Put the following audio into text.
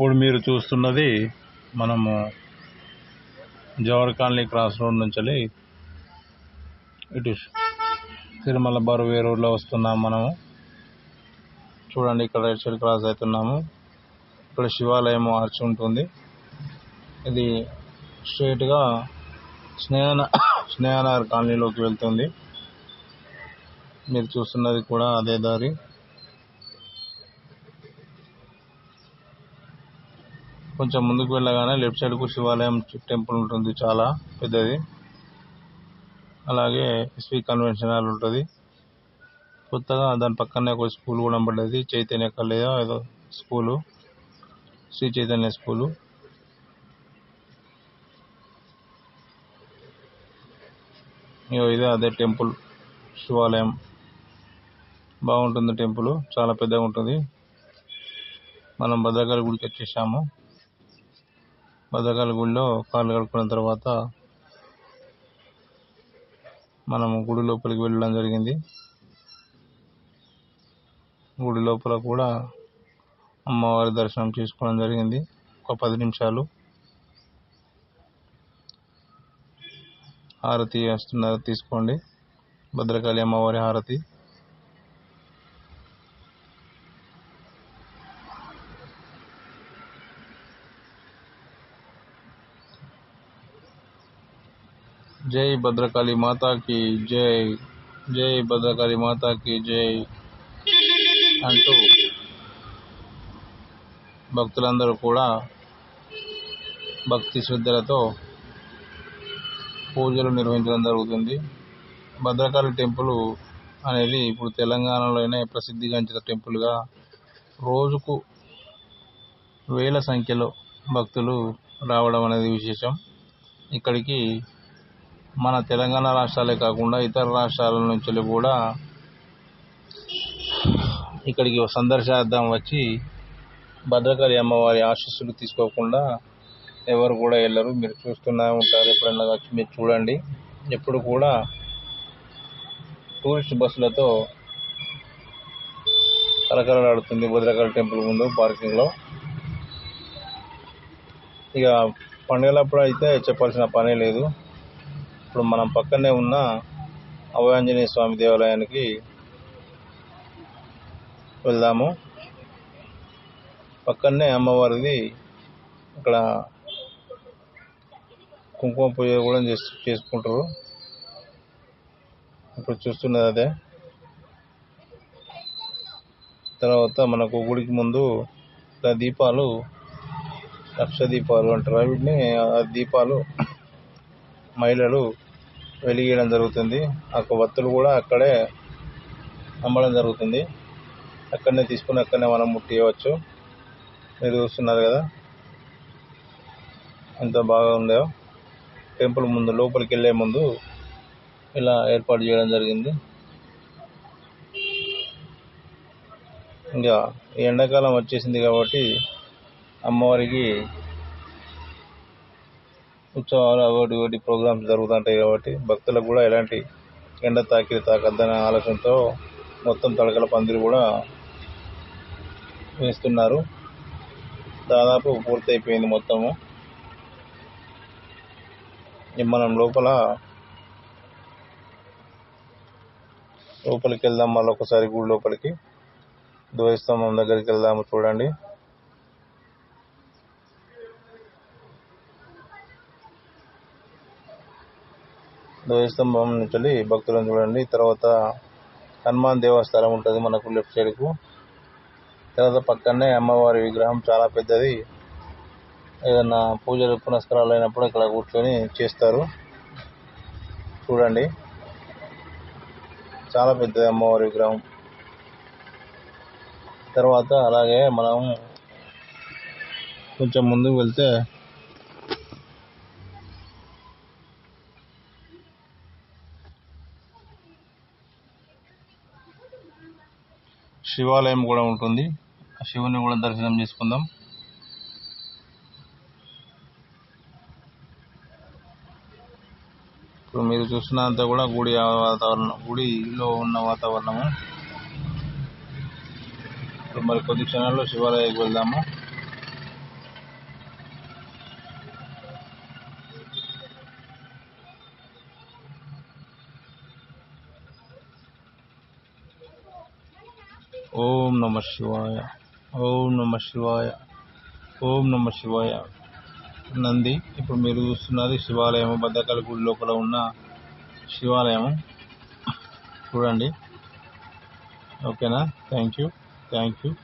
ఇప్పుడు మీరు చూస్తున్నది మనము జవహర్ కాలనీ క్రాస్ రోడ్ నుంచి ఇటు తిరుమల బరువే రోడ్లో వస్తున్నాం మనము. చూడండి ఇక్కడ రైట్ సైడ్ క్రాస్ అవుతున్నాము. ఇక్కడ శివాలయం ఆర్చ్ ఉంటుంది. ఇది స్ట్రైట్గా స్నేహన స్నేహనగర్ కాలనీలోకి వెళ్తుంది. మీరు చూస్తున్నది కూడా అదే దారి. కొంచెం ముందుకు వెళ్ళగానే లెఫ్ట్ సైడ్కు శివాలయం టెంపుల్ ఉంటుంది చాలా పెద్దది. అలాగే ఎస్వి కన్వెన్షన్ హాల్ ఉంటుంది. కొత్తగా దాని పక్కనే ఒక స్కూల్ కూడా పడ్డది చైతన్య కళ్యాణ ఏదో స్కూలు. శ్రీ చైతన్య స్కూలు. ఇదే అదే టెంపుల్ శివాలయం. బాగుంటుంది టెంపుల్. చాలా పెద్దగా ఉంటుంది. మనం భద్రకాళి గుడికి వచ్చేసాము. భద్రకాళి గుడిలో కాళ్ళు కడుక్కున్న తర్వాత మనము గుడి లోపలికి వెళ్ళడం జరిగింది. గుడి లోపల కూడా అమ్మవారి దర్శనం చేసుకోవడం జరిగింది. ఒక పది నిమిషాలు. హారతి వస్తున్నారు తీసుకోండి. భద్రకాళి అమ్మవారి హారతి. జై భద్రకాళి మాతాకి జై జై భద్రకాళి మాతాకి జై అంటూ భక్తులందరూ కూడా భక్తి శ్రద్ధలతో పూజలు నిర్వహించడం జరుగుతుంది. భద్రకాళి టెంపుల్ అనేది ఇప్పుడు తెలంగాణలోనే ప్రసిద్ధిగాంచిన టెంపుల్గా రోజుకు వేల సంఖ్యలో భక్తులు రావడం అనేది విశేషం. ఇక్కడికి మన తెలంగాణ రాష్ట్రాలే కాకుండా ఇతర రాష్ట్రాల నుంచి కూడా ఇక్కడికి సందర్శార్థం వచ్చి భద్రకాళి అమ్మవారి ఆశీస్సులు తీసుకోకుండా ఎవరు కూడా వెళ్ళరు. మీరు చూస్తూనే ఉంటారు. ఎప్పుడన్నా వచ్చి మీరు చూడండి. ఎప్పుడు కూడా టూరిస్ట్ బస్సులతో కలకలలాడుతుంది భద్రకాళి టెంపుల్ ముందు పార్కింగ్లో. ఇక పండుగలప్పుడు అయితే చెప్పాల్సిన పనే లేదు. ఇప్పుడు మనం పక్కనే ఉన్న అభయాంజనేయ స్వామి దేవాలయానికి వెళ్దాము. పక్కనే అమ్మవారిది ఇక్కడ కుంకుమ పూజ కూడా చేసు చేసుకుంటారు. ఇప్పుడు చూస్తున్నది అదే. తర్వాత మనకు గుడికి ముందు దీపాలు లక్ష దీపాలు అంటారు. వీటిని ఆ దీపాలు మహిళలు వెలిగేయడం జరుగుతుంది. ఆ వత్తులు కూడా అక్కడే అమ్మడం జరుగుతుంది. అక్కడనే తీసుకుని అక్కడనే మనం ముట్టియవచ్చు. మీరు చూస్తున్నారు కదా? ఎంత బాగా ఉందో. టెంపుల్ ముందు లోపలికి వెళ్ళే ముందు ఇలా ఏర్పాటు చేయడం జరిగింది. ఇంకా ఈ ఎండాకాలం వచ్చేసింది కాబట్టి అమ్మవారికి ఉత్సవాలు ఒకటి ఒకటి ప్రోగ్రామ్స్ జరుగుతుంటాయి కాబట్టి భక్తులకు కూడా ఎలాంటి ఎండ తాకిడి తాకద్దనే ఆలోచనతో మొత్తం తడకల పందిరి కూడా వేస్తున్నారు. దాదాపు పూర్తయిపోయింది మొత్తము. మనం లోపల లోపలికి వెళ్దాం మళ్ళీ ఒకసారి గుడి లోపలికి. ధ్వజస్తంభం దగ్గరికి వెళ్దాము చూడండి. ధ్వజస్తంభం నుంచి భక్తులను చూడండి. తర్వాత హనుమాన్ దేవస్థానం ఉంటుంది మనకు లెఫ్ట్ సైడ్కు తర్వాత పక్కనే అమ్మవారి విగ్రహం చాలా పెద్దది. ఏదన్నా పూజలు పునస్కారాలు అయినప్పుడు ఇక్కడ కూర్చొని చేస్తారు. చూడండి. చాలా పెద్దది అమ్మవారి విగ్రహం. తర్వాత అలాగే మనం కొంచెం ముందుకు వెళ్తే శివాలయం కూడా ఉంటుంది. ఆ శివుని కూడా దర్శనం చేసుకుందాం. ఇప్పుడు మీరు చూస్తున్నంత కూడా గుడి వాతావరణం గుడిలో ఉన్న వాతావరణము. ఇప్పుడు మరి కొద్ది క్షణాల్లో శివాలయకు వెళ్దాము. ఓం నమ శివాయ. ఓం నమ శివాయ. ఓం నమ శివాయ. నంది ఇప్పుడు మీరు చూస్తున్నది శివాలయం భద్రకాళి గుడి లోపల ఉన్న శివాలయం చూడండి. ఓకేనా? Thank you. Thank you.